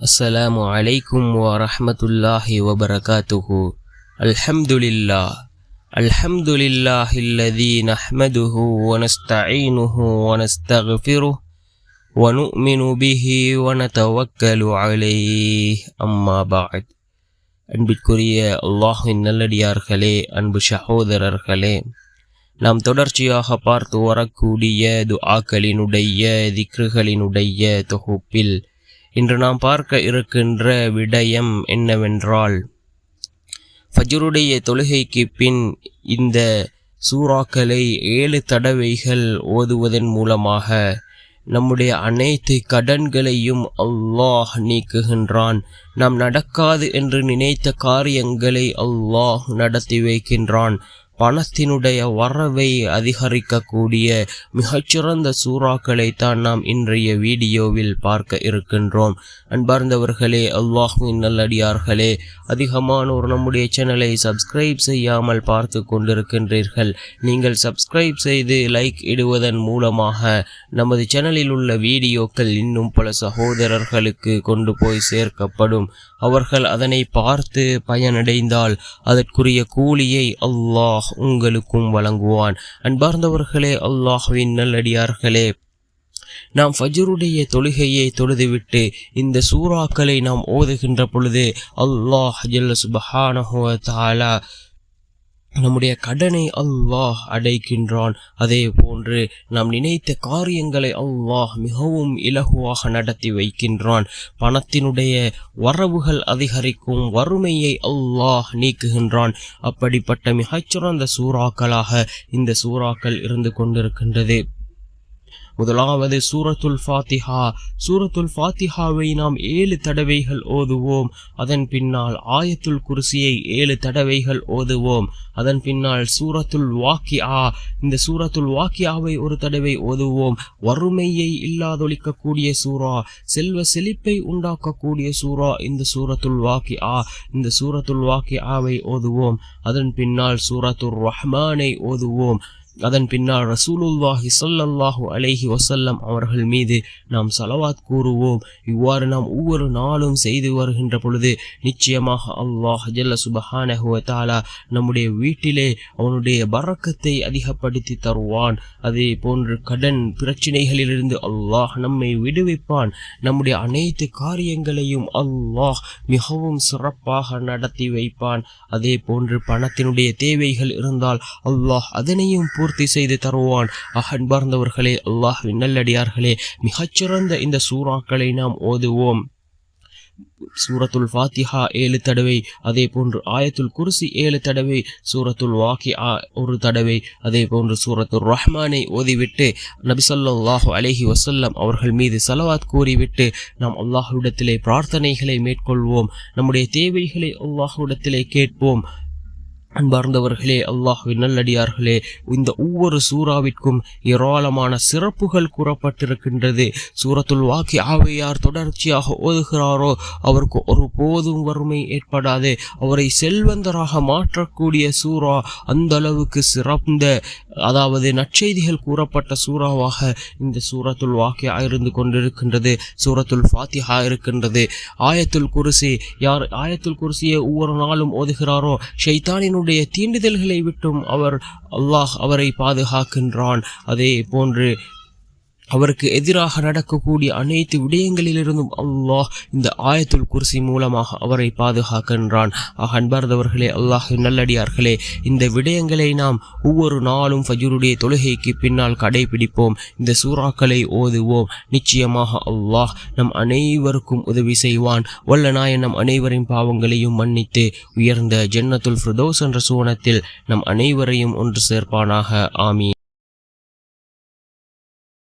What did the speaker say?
السلام عليكم ورحمة الله وبركاته الحمد لله الحمد لله الذي نحمده ونستعينه ونستغفره ونؤمن به ونتوكل عليه أما بعد அன்பிற்குரிய அல்லாஹின் நல்லடியார்களே அன்பு சகோதரர்களே நாம் தொடர்ச்சியாக பார்த்து வரக்கூடிய துஆக்களினுடைய திக்ருகளினுடைய தொகுப்பில் இன்று நாம் பார்க்க இருக்கின்ற விடயம் என்னவென்றால் ஃபஜ்ருடைய தொழுகைக்கு பின் இந்த சூறாக்களை ஏழு தடவைகள் ஓதுவதன் மூலமாக நம்முடைய அனைத்து கடன்களையும் அல்லாஹ் நீக்குகின்றான். நாம் நடக்காது என்று நினைத்த காரியங்களை அல்லாஹ் நடத்தி வைக்கின்றான். பணத்தினுடைய வரவை அதிகரிக்கக்கூடிய மிகச்சிறந்த சூறாக்களை தான் நாம் இன்றைய வீடியோவில் பார்க்க இருக்கின்றோம். அன்பார்ந்தவர்களே அல்லாஹுவின் நல்லடியார்களே அதிகமானோர் நம்முடைய சேனலை சப்ஸ்கிரைப் செய்யாமல் பார்த்து கொண்டிருக்கின்றீர்கள். நீங்கள் சப்ஸ்கிரைப் செய்து லைக் இடுவதன் மூலமாக நமது சேனலில் உள்ள வீடியோக்கள் இன்னும் பல சகோதரர்களுக்கு கொண்டு போய் சேர்க்கப்படும். அவர்கள் அதனை பார்த்து பயனடைந்தால் அதற்குரிய கூலியை அல்லாஹ் உங்களுக்கும் வழங்குவான். அன்பார்ந்தவர்களே அல்லாஹ்வின் நல்லடியார்களே நாம் ஃபஜ்ருடைய தொழுகையை தொழுதுவிட்டு இந்த சூறாக்களை நாம் ஓதுகின்ற பொழுது அல்லாஹ் ஜல்ல சுபஹானஹுவ தாலா நம்முடைய கடனை அல்லாஹ் அடைக்கின்றான். அதே போன்று நாம் நினைத்த காரியங்களை அல்லாஹ் மிகவும் இலகுவாக நடத்தி வைக்கின்றான். பணத்தினுடைய வரவுகள் அதிகரிக்கும் வறுமையை அல்லாஹ் நீக்குகின்றான். அப்படிப்பட்ட மிகச்சிறந்த சூறாக்களாக இந்த சூறாக்கள் இருந்து கொண்டிருக்கின்றது. முதலாவது சூரத்துல் ஃபாத்திஹா. சூரத்துல் ஃபாத்திஹாவை நாம் ஏழு தடவைகள் ஓதுவோம். அதன் பின்னால் ஆயத்துல் குருசியை ஏழு தடவைகள் ஓதுவோம். அதன் பின்னால் சூரத்துல் வாக்கியா இந்த சூரத்துல் வாக்கியாவை ஒரு தடவை ஓதுவோம். வறுமையை இல்லாதொழிக்கக்கூடிய சூரா செல்வ செழிப்பை உண்டாக்கக்கூடிய சூரா இந்த சூரத்துல் வாக்கியா இந்த சூரத்துல் வாக்கியாவை ஓதுவோம். அதன் பின்னால் சூரத்துர் ரஹ்மானை ஓதுவோம். அதன் பின்னால் ரசூலுல்லாஹி சொல்லல்லாஹு அலைஹி வசல்லம் அவர்கள் மீது நாம் சலவாத் கூறுவோம். இவ்வாறு நாம் ஒவ்வொரு நாளும் செய்து வருகின்ற பொழுது நிச்சயமாக அல்லாஹ் ஜல்ல சுபஹானஹுவத்தாலா நம்முடைய வீட்டிலே அவனுடைய பறக்கத்தை அதிகப்படுத்தி தருவான். அதே போன்று கடன் பிரச்சனைகளிலிருந்து அல்லாஹ் நம்மை விடுவிப்பான். நம்முடைய அனைத்து காரியங்களையும் அல்லாஹ் மிகவும் சிறப்பாக நடத்தி வைப்பான். அதே போன்று பணத்தினுடைய தேவைகள் இருந்தால் அல்லாஹ் அதனையும் பூர்த்தி பூர்த்தி செய்து தருவான். அகன்பார்ந்தவர்களே அல்லாஹ்வின் நல்லடியார்களே மிகச்சிறந்த இந்த சூறாக்களை நாம் ஓதுவோம். சூரத்துல் ஃபாத்திஹா ஏழு தடவை அதே போன்று ஆயத்துல் குர்சி ஏழு தடவை சூரத்துல் வாக்கி ஒரு தடவை அதே போன்று சூரத்துல் ரஹ்மானை ஓதிவிட்டு நபிசல்லாஹு அலஹி வசல்லம் அவர்கள் மீது சலவாத் கூறிவிட்டு நாம் அல்லாஹுவிடத்திலே பிரார்த்தனைகளை மேற்கொள்வோம். நம்முடைய தேவைகளை அல்லாஹுவிடத்திலே கேட்போம். அன்பார்ந்தவர்களே அல்லாஹுவின் நல்லடியார்களே இந்த ஒவ்வொரு சூறாவிற்கும் ஏராளமான சிறப்புகள் கூறப்பட்டிருக்கின்றது. சூரத்துல் வாக்கி ஆவையார் தொடர்ச்சியாக ஓதுகிறாரோ அவருக்கு ஒரு போதும் வறுமை ஏற்படாது. அவரை செல்வந்தராக மாற்றக்கூடிய சூறா அந்த அளவுக்கு சிறந்த அதாவது நற்செய்திகள் கூறப்பட்ட சூறாவாக இந்த சூரத்துல் வாக்கியா இருந்து கொண்டிருக்கின்றது. சூரத்துல் ஃபாத்திஹா இருக்கின்றது. ஆயத்துல் குருசி யார் ஆயத்துல் குருசியை ஒவ்வொரு நாளும் ஓதுகிறாரோ ஷைத்தானினுடைய அவனுடைய தீண்டுதல்களை விட்டும் அவர் அல்லாஹ் அவரை பாதுகாக்கின்றான். அதே போன்று அவருக்கு எதிராக நடக்கக்கூடிய அனைத்து விடயங்களிலிருந்தும் அல்லாஹ் இந்த ஆயத்துல் குர்சி மூலமாக அவரை பாதுகாக்கின்றான். ஆக அன்பார்ந்தவர்களே அல்லாஹ் நல்லடியார்களே இந்த விடயங்களை நாம் ஒவ்வொரு நாளும் ஃபஜூருடைய தொழுகைக்கு பின்னால் கடைபிடிப்போம். இந்த சூறாக்களை ஓதுவோம். நிச்சயமாக அல்லாஹ் நம் அனைவருக்கும் உதவி செய்வான். வல்ல நாயன் நம் அனைவரின் பாவங்களையும் மன்னித்து உயர்ந்த ஜென்னத்துல் ஃபிரதோஸ் என்ற சூனத்தில் நம் அனைவரையும் ஒன்று சேர்ப்பானாக. ஆமி